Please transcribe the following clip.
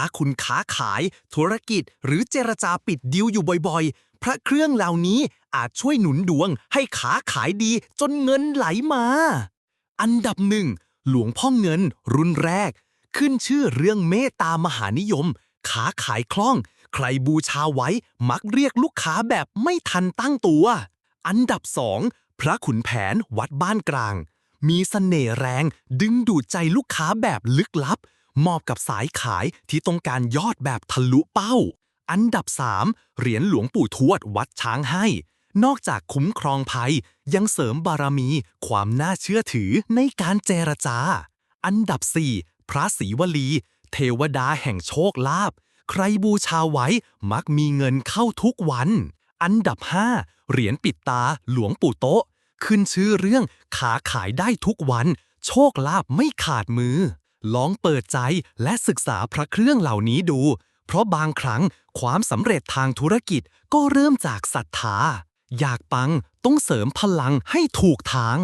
ถ้าคุณค้าขาย ธุรกิจ หรือเจรจาปิดดีลอยู่บ่อยๆ พระเครื่องเหล่านี้อาจช่วยหนุนดวงให้ค้าขายดีจนเงินไหลมา อันดับหนึ่งหลวงพ่อเงิน รุ่นแรก ขึ้นชื่อเรื่องเมตตามหานิยมค้าขายคล่อง ใครบูชาไว้มักเรียกลูกค้าแบบไม่ทันตั้งตัว อันดับสองพระขุนแผนวัดบ้านกลาง มีเสน่ห์แรงดึงดูดใจลูกค้าแบบลึกลับ มาะกับสายขายที่ต้องการยอดแบบทะลุเป้า อันดับ 3 เหรียญหลวงปู่ทวดวัดช้างให้ นอกจากคุ้มครองภัย ยังเสริมบารมีความน่าเชื่อถือในการเจรจา อันดับ 4 พระศรีวลี เทวดาแห่งโชคลาภใครบูชาไว้มักมีเงินเข้าทุกวัน อันดับ 5 เหรียญปิดตาหลวงปู่โต๊ะขึ้นชื่อเรื่องขาขายได้ทุกวัน โชคลาภไม่ขาดมือ ลองเปิดใจและศึกษาพระเครื่องเหล่านี้ดู เพราะบางครั้งความสำเร็จทางธุรกิจก็เริ่มจากศรัทธา อยากปังต้องเสริมพลังให้ถูกทาง